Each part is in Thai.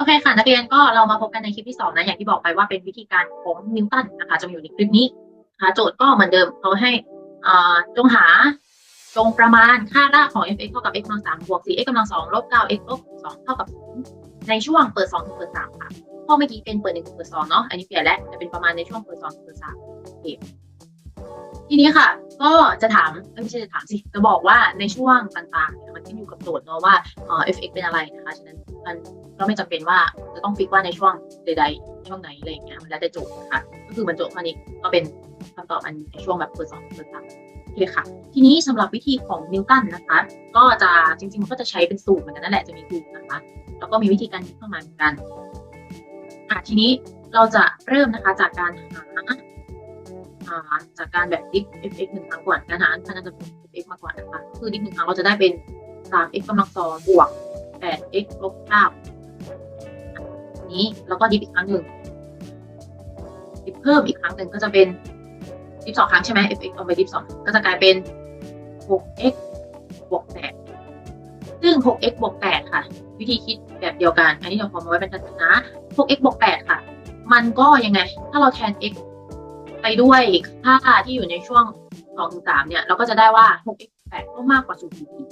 โอเคค่ะ นักเรียนก็เรามาพบกันในคลิปที่สองนะ อย่างที่บอกไปว่าเป็นวิธีการของนิวตันนะคะจะอยู่ในคลิปนี้นะคะโจทย์ก็เหมือนเดิมเขาให้อ่าจงหาจงประมาณค่ารากของ f(x) เท่ากับ x กำลังสามบวก 4x กำลังสองลบ 9x ลบสองเท่ากับศูนย์ในช่วงเปิดสองถึงเปิดสามค่ะข้อเมื่อกี้เป็นเปิดหนึ่งถึงเปิดสองเนาะอันนี้เปลี่ยนแล้วจะเป็นประมาณในช่วงเปิดสองถึงเปิดสามโอเค ทีนี้ค่ะ ก็จะถามไม่ใช่จะถามสิจะบอกว่าในช่วงต่างๆเนี่ยมันขึ้นอยู่กับโจทย์เนาะว่าเอ่อ f(x) เป็นอะไรนะคะฉะนั้นมันก็ไม่จำเป็นว่าจะต้องฟิกว่าในช่วงใดๆช่วงไหนอะไรอย่างเงี้ยมันแล้วแต่โจทย์นะคะก็คือมันโจทย์ข้อนี้ก็เป็นคำตอบอันในช่วงแบบเปิดสองเปิดสามโอเคค่ะ ทีนี้สำหรับวิธีของนิวตันนะคะ ก็จะจริงๆมันก็จะใช้เป็นสูตรเหมือนกันนั่นแหละจะมีสูตรนะคะ แล้วก็มีวิธีการคิดเข้ามาเหมือนกันอะทีนี้เราจะเริ่มนะคะจากการหา อ่าจากการแบบดิฟ f(x) หนึ่งครั้งก่อนการหาอันพันจะเป็น f(x) มากกว่านะคะคือดิฟหนึ่งครั้งเราจะได้เป็น 3x กำลังสองบวก 8x ลบ9นี้แล้วก็ดิฟอีกครั้งหนึ่งดิฟเพิ่มอีกครั้งหนึ่งก็จะเป็นดิฟสองครั้งใช่ไหม fx เอาไปดิฟสองก็จะกลายเป็น 6x บวก8ซึ่ง 6x บวก8ค่ะ วิธีคิดแบบเดียวกัน อันนี้เราพอมาไว้เป็นกันนะ 6x บวก8ค่ะ มันก็ยังไง ถ้าเราแทน x ไปด้วยค่าที่อยู่ในช่วง2ถึง3เนี่ย เราก็จะได้ว่า 6x 8ก็มากกว่า0อยู่ดี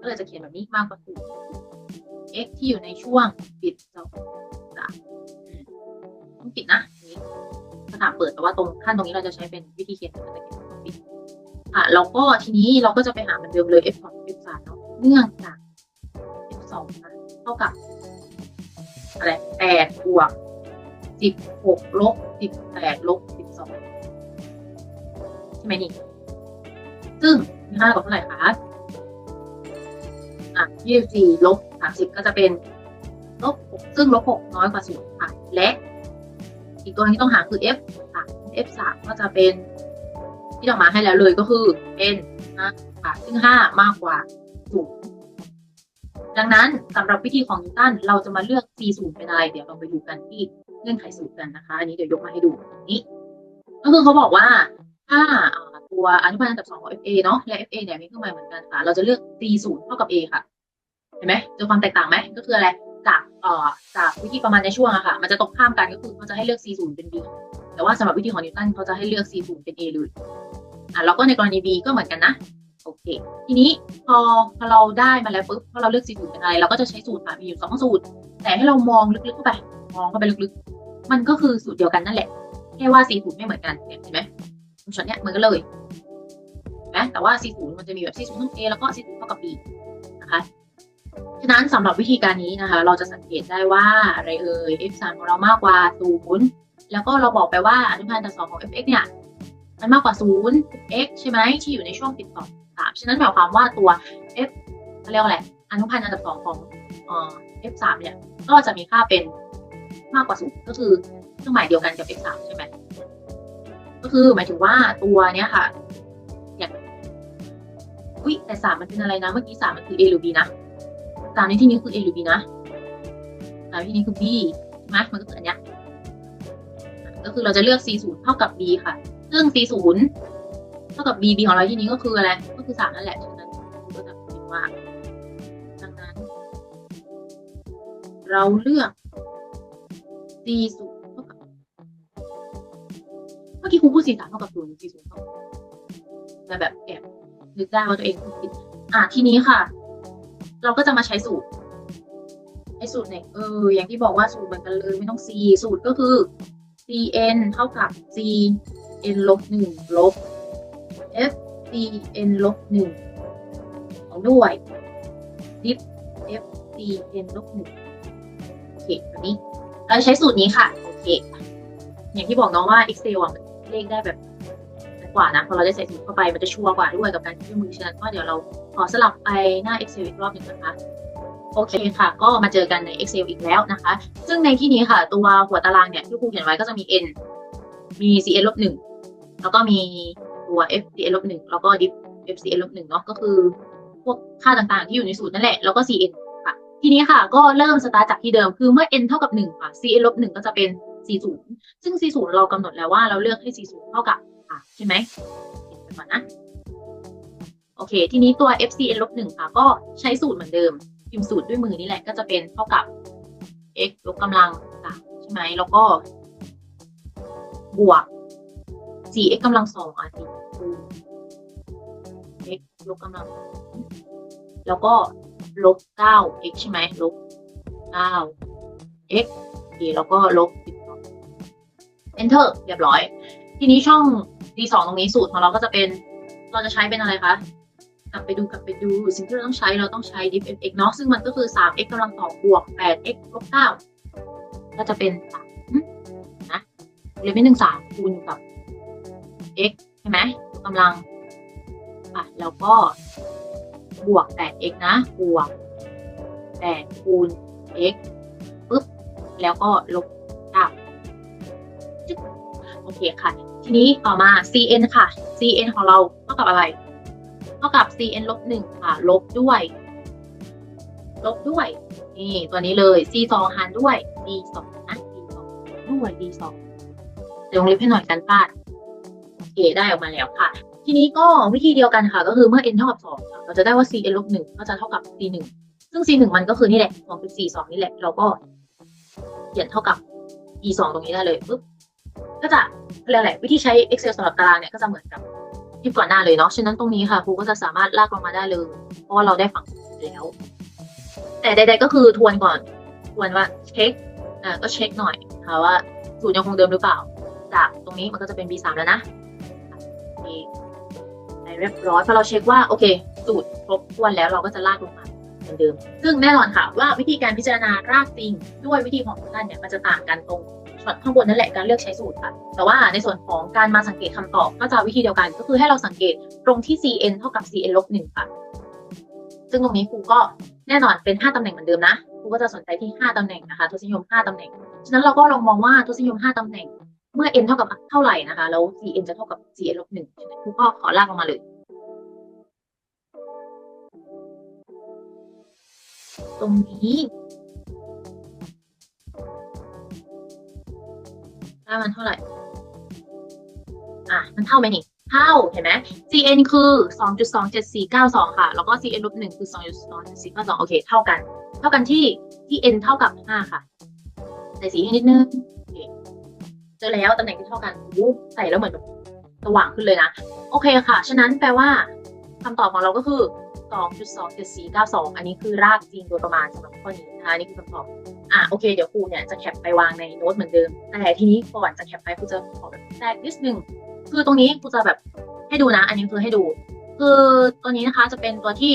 ก็เลยจะเขียนแบบนี้มากกว่า0 x ที่อยู่ในช่วงปิดสองสามต้องปิดนะนี้สถามเปิดแต่ว่าตรงขั้นตรงนี้เราจะใช้เป็นวิธีเขียนแต่เขียนปิดอะแล้วก็ทีนี้เราก็จะไปหาเหมือนเดิมเลย f สอง f สามเนาะเนื่องจาก f สองนะเท่ากับอะไรแปดบวกสิบหกลบสิบแปดลบ ใช่ไหมนี่ ซึ่งห้ากับเท่าไหร่คะอะยี่สิบสี่ลบสามสิบก็จะเป็นลบหกซึ่งลบหกน้อยกว่าศูนย์ค่ะ และอีกตัวที่ต้องหาคือ f สาม f สามก็จะเป็นที่ออกมาให้แล้วเลยก็คือเป็นห้าค่ะซึ่งห้ามากกว่าศูนย์ดังนั้นสำหรับวิธีของนิวตันเราจะมาเลือก c ศูนย์เป็นอะไร เดี๋ยวเราไปดูกันที่เงื่อนไขสูตรกันนะคะ อันนี้เดี๋ยวยกมาให้ดูนี้ ก็คือเขาบอกว่า ถ้าตัวอนุพันธ์อันดับสองของ FA เนาะและ FA เนี่ยมีเครื่องหมายเหมือนกันค่ะ เราจะเลือก C ศูนย์เท่ากับ A ค่ะ เห็นไหมเจอความแตกต่างไหมก็คืออะไรจากเอ่อจากวิธีประมาณในช่วงอะค่ะ มันจะตรงข้ามกันก็คือเขาจะให้เลือก C ศูนย์เป็น B แต่ว่าสำหรับวิธีของนิวตันเขาจะให้เลือก C ศูนย์เป็น A เลยอะแล้วก็ในกรณี B ก็เหมือนกันนะโอเค ทีนี้พอพอเราได้มาแล้วปุ๊บพอเราเลือก C ศูนย์เป็นอะไรเราก็จะใช้สูตรค่ะมีอยู่สองสูตร แต่ให้เรามองลึกๆเข้าไป มองเข้าไปลึกๆ มันก็คือสูตรเดียวกันนั่นแหละ แค่ว่า C ศูนย์ไม่เหมือนกันเห็นไหม ช็อตเนี้ยเหมือนกันเลยนะแต่ว่า C ศูมันจะมีแบบ C ศูนย์เท่า A แล้วก็ C ศูนย์เท่ากับ B นะคะฉะนั้นสำหรับวิธีการนี้นะคะ เราจะสังเกตได้ว่าอะไรเอ่ย f 3 ของเรามากกว่า 0 แล้วก็เราบอกไปว่าอนุพันธ์ต่อสองของ fx เนี่ยมันมากกว่า 0 x ใช่ไหมที่อยู่ในช่วงปิดสองสามฉะนั้นหมายความว่าตัว f เขาเรียกว่าอะไรอนุพันธ์อันดับสองของเอ่อ f 3 เนี่ยก็จะมีค่าเป็นมากกว่า 0 ก็คือเครื่องหมายเดียวกันกับ f 3 ใช่ไหม ก็คือหมายถึงว่าตัวเนี้ยค่ะ อย่างอุ้ยแต่สามมันเป็นอะไรนะ เมื่อกี้สามมันคือ a หรือ b นะสามในที่นี้คือ a หรือ b นะสามในที่นี้คือ b ใช่ไหมมันก็คืออันเนี้ยก็คือเราจะเลือก c ศูนย์เท่ากับ b ค่ะ ซึ่ง c ศูนย์เท่ากับ b b ของเราที่นี้ก็คืออะไร ก็คือสามนั่นแหละฉะนั้นก็จะคิดว่าดังนั้น เราเลือก c ศูนย์ มื่อกี้ครูพูด c สามเท่ากับศูนย์ c ศูนย์เท่ากับแต่แบบแอบนึกได้ว่าตัวเองพูดผิดอะทีนี้ค่ะ เราก็จะมาใช้สูตรใช้สูตรไหนเอออย่างที่บอกว่าสูตรเหมือนกันเลยไม่ต้อง c สูตรก็คือ cn เท่ากับ c n ลบหนึ่งลบ f c n ลบหนึ่งของด้วย diff f c n ลบหนึ่งโอเคแบบนี้เราใช้สูตรนี้ค่ะ โอเค อย่างที่บอกน้องว่า Excel อะมัน เลขได้แบบกว่านะพอเราได้ใส่สูตรเข้าไปมันจะชัวร์กว่าด้วยกับการที่มือฉะนั้นก็เดี๋ยวเราขอสลับไปหน้า Excel อีกรอบหนึ่งนะคะโอเคค่ะ ก็มาเจอกันใน Excel อีกแล้วนะคะ ซึ่งในที่นี้ค่ะ ตัวหัวตารางเนี่ยที่ครูเขียนไว้ก็จะมี n มี cn ลบหนึ่งแล้วก็มีตัว fcn ลบหนึ่งแล้วก็ diff fcn ลบหนึ่งเนาะก็คือ พวกค่าต่างๆที่อยู่ในสูตรนั่นแหละ แล้วก็ cn ค่ะ ทีนี้ค่ะ ก็เริ่มสตาร์ทจากที่เดิมคือเมื่อ n เท่ากับหนึ่งค่ะ cn ลบหนึ่งก็จะเป็น 40 ซึ่ง 40 เรากำหนดแล้วว่าเราเลือกให้ 40 เท่ากับค่ะใช่ไหมเขียนไปก่อนนะโอเค ทีนี้ตัว fcn ลบหนึ่งค่ะ ก็ใช้สูตรเหมือนเดิม พิมพ์สูตรด้วยมือนี่แหละก็จะเป็นเท่ากับ x ยกกำลังสามใช่ไหมแล้วก็บวก 4x กำลังสองอะสี่คูณ x ยกกำลัง แล้วก็ลบ 9x ใช่ไหมลบ 9x โอเคแล้วก็ลบ enter เรียบร้อย ทีนี้ช่อง d2 ตรงนี้สูตรของเราก็จะเป็น เราจะใช้เป็นอะไรคะกลับไปดูกลับไปดูสิ่งที่เราต้องใช้เราต้องใช้ diff x เนาะซึ่งมันก็คือ 3x กำลังสองบวก 8x ลบ9ก็จะเป็น3นะเรียนไม่หนึ่งสามคูณกับ x ใช่ไหมกำลังอะแล้วก็บวก 8x นะ บวก8คูณ x ปึ๊บ แล้วก็ลบ โอเคค่ะ ทีนี้ต่อมา cn ค่ะ cn ของเราเท่ากับอะไร เท่ากับ cn ลบ1ค่ะ ลบด้วย ลบด้วย นี่ตัวนี้เลย c 2หารด้วย d 2นะ d 2ด้วย d 2เดี๋ยววงเล็บให้หน่อยกันพลาดโอเคได้ออกมาแล้วค่ะ ทีนี้ก็วิธีเดียวกันค่ะ ก็คือเมื่อ n เท่ากับ2ค่ะเราจะได้ว่า cn ลบ1ก็จะเท่ากับ c 1ซึ่ง c 1มันก็คือนี่แหละ2.4 2นี่แหละ เราก็เขียนเท่ากับ e 2ตรงนี้ได้เลยปุ๊บ ก็จะเรียกอะไรวิธีใช้ Excel สำหรับตารางเนี่ยก็จะเหมือนกับคลิปก่อนหน้าเลยเนาะ ฉะนั้นตรงนี้ค่ะครูก็จะสามารถลากลงมาได้เลย เพราะว่าเราได้ฝังแล้ว แต่ใด ๆ ก็คือทวนก่อน ทวนว่าเช็คอ่าก็เช็คหน่อยค่ะว่าสูตรยังคงเดิมหรือเปล่า จากตรงนี้มันก็จะเป็น B3 แล้วนะโอเคได้เรียบร้อยพอเราเช็คว่าโอเค สูตรครบถ้วนแล้วเราก็จะลากลงมาเหมือนเดิม ซึ่งแน่นอนค่ะว่าวิธีการพิจารณารากจริงด้วยวิธีของท่านเนี่ยมันจะต่างกันตรง ช็อตข้างบนนั่นแหละการเลือกใช้สูตรค่ะ แต่ว่าในส่วนของการมาสังเกตคำตอบก็จะวิธีเดียวกัน ก็คือให้เราสังเกตตรงที่ cn เท่ากับ cn ลบหนึ่งค่ะ ซึ่งตรงนี้ครูก็แน่นอนเป็น 5ตำแหน่งเหมือนเดิมนะครูก็จะสนใจที่ 5ตำแหน่งนะคะทศนิยม 5ตำแหน่ง ฉะนั้นเราก็ลองมองว่าทศนิยม 5ตำแหน่ง เมื่อ n เท่ากับเท่าไหร่นะคะ แล้ว cn จะเท่ากับ cn ลบหนึ่งครูก็ขอลากลงมาเลย ตรงนี้ ได้มันเท่าไหร่ อะ มันเท่าไหมนี่ เท่า เห็นไหม cn คือ 2.27492 ค่ะ แล้วก็ cn ลบ1คือ 2.27492 โอเค เท่ากัน เท่ากันที่ที่ n เท่ากับ 5 ค่ะ ใส่สีให้นิดนึงเคเจอแล้วตำแหน่งที่เท่ากันใส่แล้วเหมือนสว่างขึ้นเลยนะ โอเคค่ะ ฉะนั้นแปลว่าคำตอบของเราก็คือ 2.27492 อันนี้คือรากจริงโดยประมาณสำหรับข้อนี้นะคะนี่คือคำตอบ อะโอเคเดี๋ยวครูเนี่ยจะแคปไปวางในโน้ตเหมือนเดิม แต่ทีนี้ก่อนจะแคปไปครูจะขอแบบแทรกนิดนึงคือตรงนี้ครูจะแบบให้ดูนะ อันนี้คือให้ดู คือตัวนี้นะคะจะเป็นตัวที่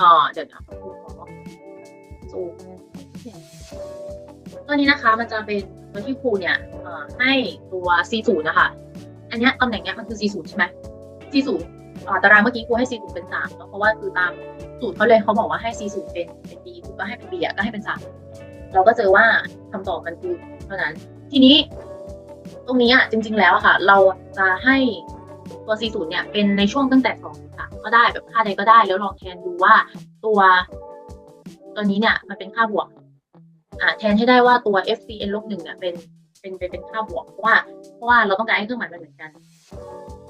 อ่าเดี๋ยวนะครูขอซูมตัวนี้นะคะมันจะเป็นตัวที่ครูเนี่ยให้ตัว C0 นะคะ อันนี้ตำแหน่งเนี้ยมันคือ C0 ใช่ไหม C0 ตารางเมื่อกี้ครูให้ C0 เป็น3เนาะเพราะว่าคือตามสูตรเขาเลยเขาบอกว่าให้ C0 เป็นเป็น B คุณก็ให้เป็น B อะก็ให้เป็น 3 เราก็เจอว่าคำตอบมันคือเท่านั้น ทีนี้ ตรงนี้อะจริง ๆ แล้วค่ะ เราจะให้ตัว C0 เนี่ยเป็นในช่วงตั้งแต่2ค่ะก็ได้แบบค่าใดก็ได้ แล้วลองแทนดูว่าตัวตัวนี้เนี่ยมันเป็นค่าบวกอ่าแทนให้ได้ว่าตัว FCN ลบหนึ่งเนี่ยเป็นเป็นเป็นเป็นค่าบวกเพราะว่าเพราะว่าเราต้องการให้เครื่องหมายมันเหมือนกัน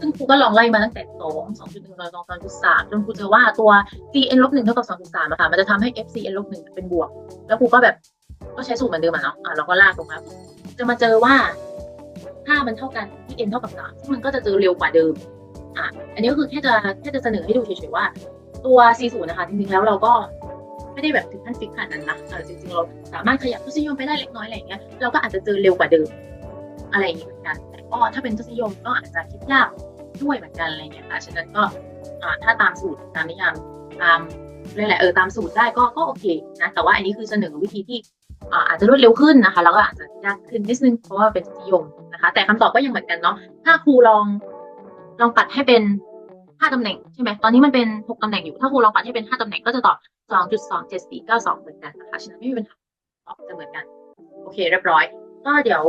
ซึ่งครูก็ลองไล่มาตั้งแต่สองสองจุดหนึ่งสองสองจุดสามจนครูเจอว่าตัว cn ลบหนึ่งเท่ากับสองจุดสามอะค่ะ มันจะทำให้ fcn ลบหนึ่งเป็นบวก แล้วครูก็แบบก็ใช้สูตรเหมือนเดิมอะเนาะอะเราก็ลากลงมาจะมาเจอว่าถ้ามันเท่ากันที่ n เท่ากับสามซึ่งมันก็จะเจอเร็วกว่าเดิมอะอันนี้ก็คือแค่จะแค่จะเสนอให้ดูเฉยๆว่า ตัว c ศูนย์นะคะจริงๆแล้วเราก็ไม่ได้แบบถึงขั้นฟิกขนาดนั้นนะเออจริงๆเราสามารถขยับทศนิยมไปได้เล็กน้อยอะไรอย่างเงี้ยเราก็อาจจะเจอเร็วกว่าเดิมอะไรอย่างเงี้ยเหมือนกัน แต่ก็ถ้าเป็นทศนิยมก็อาจจะคิดยาก ด้วยเหมือนกันอะไรเงี้ยค่ะฉะนั้นก็ถ้าตามสูตรตามนิยามตามเรื่องแหละเออตามสูตรได้ก็ก็โอเคนะแต่ว่าอันนี้คือเสนอวิธีที่อาจจะรวดเร็วขึ้นนะคะ แล้วก็อาจจะยากขึ้นนิดนึงเพราะว่าเป็นนิยมนะคะ แต่คำตอบก็ยังเหมือนกันเนาะถ้าครูลองลองปัดให้เป็นห้าตำแหน่งใช่ไหมตอนนี้มันเป็นหกตำแหน่งอยู่ถ้าครูลองปัดให้เป็นห้าตำแหน่งก็จะตอบสองจุดสองเจ็ดสี่เก้าสองเหมือนกันนะคะฉะนั้นไม่มีปัญหาตอบจะเหมือนกัน โอเคเรียบร้อย ก็เดี๋ยว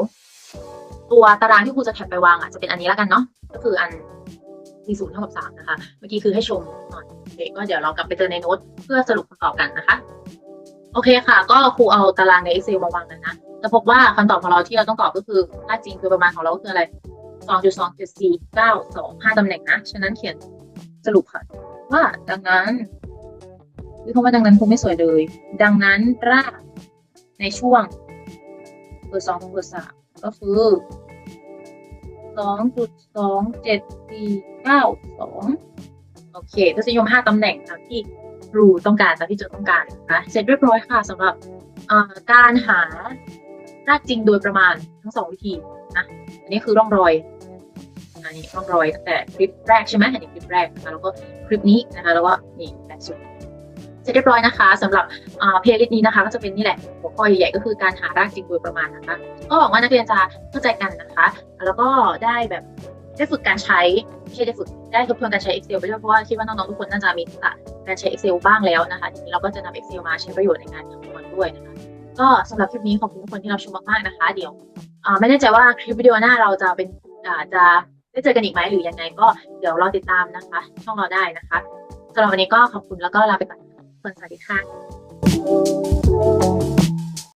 ตัวตารางที่ครูจะแท็บไปวางอะจะเป็นอันนี้แล้วกันเนาะก็คืออันมีศูนย์เท่ากับสามนะคะ เมื่อกี้คือให้ชมก่อนโอเคก็เดี๋ยวเรากลับไปเจอในโน้ตเพื่อสรุปคำตอบกันนะคะ โอเคค่ะ ก็ครูเอาตารางใน Excel มาวางกันนะจะพบว่าคำตอบของเราที่เราต้องตอบก็คือค่าจริงคือประมาณของเราก็คืออะไร2.27492 5ตำแหน่งนะ ฉะนั้นเขียนสรุปค่ะ ว่าดังนั้นคือคำว่าดังนั้นคงไม่สวยเลย ดังนั้นรากในช่วงเปิดสองเปิดสามก็คือ สองจุดสองเจ็ดสี่เก้าสองโอเคทศนิยมห้าตำแหน่งตามที่ครูต้องการตามที่โจทย์ต้องการนะคะเสร็จเรียบร้อยค่ะสำหรับการหาราจริงโดยประมาณทั้งสองวิธีนะอันนี้คือร่องรอยอันนี้ร่องรอยตั้งแต่คลิปแรกใช่ไหมอันนี้คลิปแรกนะคะแล้วก็คลิปนี้นะคะแล้วก็นี่แปดสุด เสร็จเรียบร้อยนะคะสำหรับเพลย์ลิสต์นี้นะคะ ก็จะเป็นนี่แหละหัวข้อใหญ่ๆก็คือการหารากจริงโดยประมาณนะคะ ก็หวังว่านักเรียนจะเข้าใจกันนะคะ แล้วก็ได้แบบได้ฝึกการใช้ไม่ใช่ได้ฝึกได้ทบทวนการใช้ Excel ไปด้วยเพราะว่าคิดว่าน้องๆทุกคนน่าจะมีทักษะการใช้ Excel บ้างแล้วนะคะ ทีนี้เราก็จะนำ Excel มาใช้ประโยชน์ในการคำนวณด้วยนะคะ ก็สำหรับคลิปนี้ขอบคุณทุกคนที่รับชมมากๆนะคะ เดี๋ยวไม่แน่ใจว่าคลิปวิดีโอหน้าเราจะเป็นจะได้เจอกันอีกไหมหรือยังไงก็เดี๋ยวรอติดตามนะคะ ช่องเราได้นะคะสำหรับวันนี้ก็ขอบคุณแล้วก็ลาไปก่อน คนสวัสดีค่ะ